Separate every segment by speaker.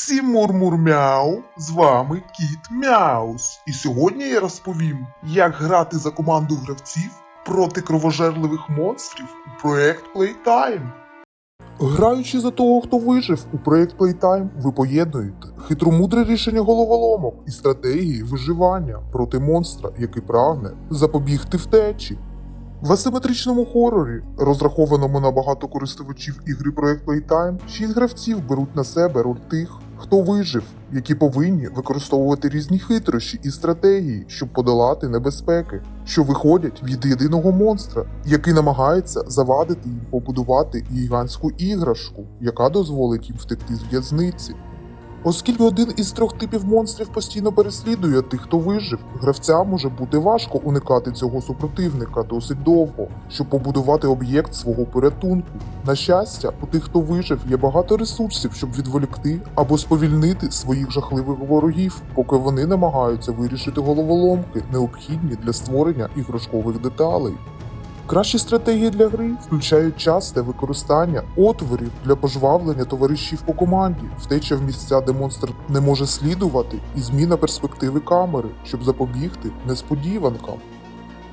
Speaker 1: Всім мур-мур-мяу, з вами Кіт Мяус. І сьогодні я розповім, як грати за команду гравців проти кровожерливих монстрів у проект Playtime. Граючи за того, хто вижив у проект Playtime, ви поєднуєте хитромудре рішення головоломок і стратегії виживання проти монстра, який прагне запобігти втечі. В асиметричному хорорі, розрахованому на багато користувачів ігри проект Playtime, шість гравців беруть на себе роль тих, хто вижив, які повинні використовувати різні хитрощі і стратегії, щоб подолати небезпеки, що виходять від єдиного монстра, який намагається завадити їм побудувати гігантську іграшку, яка дозволить їм втекти з в'язниці. Оскільки один із трьох типів монстрів постійно переслідує тих, хто вижив, гравцям може бути важко уникати цього супротивника досить довго, щоб побудувати об'єкт свого порятунку. На щастя, у тих, хто вижив, є багато ресурсів, щоб відволікти або сповільнити своїх жахливих ворогів, поки вони намагаються вирішити головоломки, необхідні для створення іграшкових деталей. Кращі стратегії для гри включають часте використання отворів для пожвавлення товаришів по команді, втеча в місця, де монстр не може слідувати, і зміна перспективи камери, щоб запобігти несподіванкам.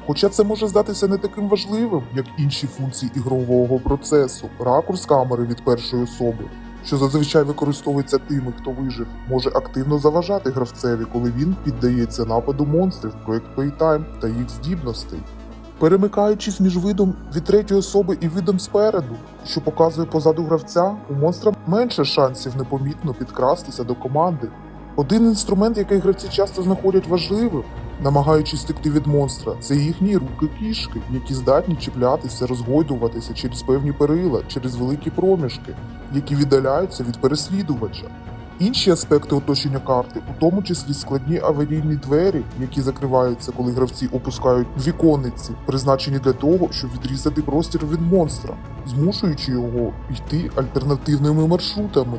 Speaker 1: Хоча це може здатися не таким важливим, як інші функції ігрового процесу, ракурс камери від першої особи, що зазвичай використовується тими, хто вижив, може активно заважати гравцеві, коли він піддається нападу монстрів проект Playtime та їх здібностей. Перемикаючись між видом від третьої особи і видом спереду, що показує позаду гравця, у монстра менше шансів непомітно підкрастися до команди. Один інструмент, який гравці часто знаходять важливим, намагаючись втекти від монстра, це їхні руки кішки, які здатні чіплятися, розгойдуватися через певні перила, через великі проміжки, які віддаляються від переслідувача. Інші аспекти оточення карти, у тому числі складні аварійні двері, які закриваються, коли гравці опускають віконниці, призначені для того, щоб відрізати простір від монстра, змушуючи його йти альтернативними маршрутами.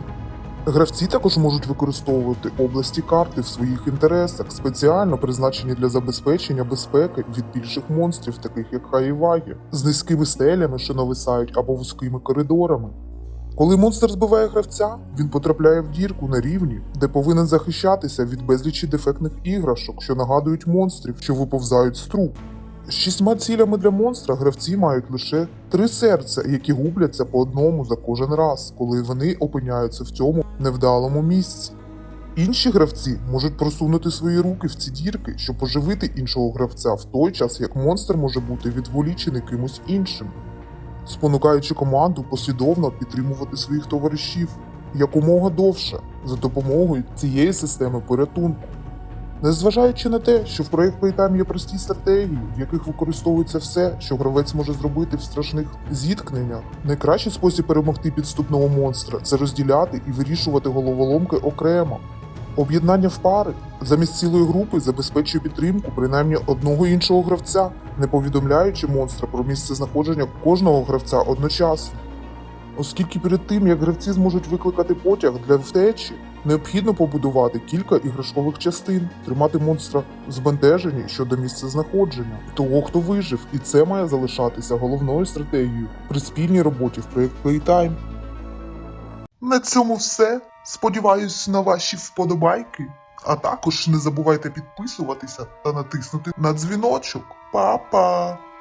Speaker 1: Гравці також можуть використовувати області карти в своїх інтересах, спеціально призначені для забезпечення безпеки від більших монстрів, таких як Хаївагі, з низькими стелями, що нависають або вузькими коридорами. Коли монстр збиває гравця, він потрапляє в дірку на рівні, де повинен захищатися від безлічі дефектних іграшок, що нагадують монстрів, що виповзають з труб. З шістьма цілями для монстра гравці мають лише три серця, які губляться по одному за кожен раз, коли вони опиняються в цьому невдалому місці. Інші гравці можуть просунути свої руки в ці дірки, щоб оживити іншого гравця в той час, як монстр може бути відволічений кимось іншим спонукаючи команду послідовно підтримувати своїх товаришів якомога довше за допомогою цієї системи порятунку. Незважаючи на те, що в проєкт Playtime є прості стратегії, в яких використовується все, що гравець може зробити в страшних зіткненнях, найкращий спосіб перемогти підступного монстра це розділяти і вирішувати головоломки окремо. Об'єднання в пари замість цілої групи забезпечує підтримку принаймні одного іншого гравця, не повідомляючи монстра про місце знаходження кожного гравця одночасно. Оскільки перед тим, як гравці зможуть викликати потяг для втечі, необхідно побудувати кілька іграшкових частин, тримати монстра в збентеженні щодо місця знаходження того, хто вижив, і це має залишатися головною стратегією при спільній роботі в проєкт Playtime. На цьому все. Сподіваюсь на ваші вподобайки. А також не забувайте підписуватися та натиснути на дзвіночок. Па-па!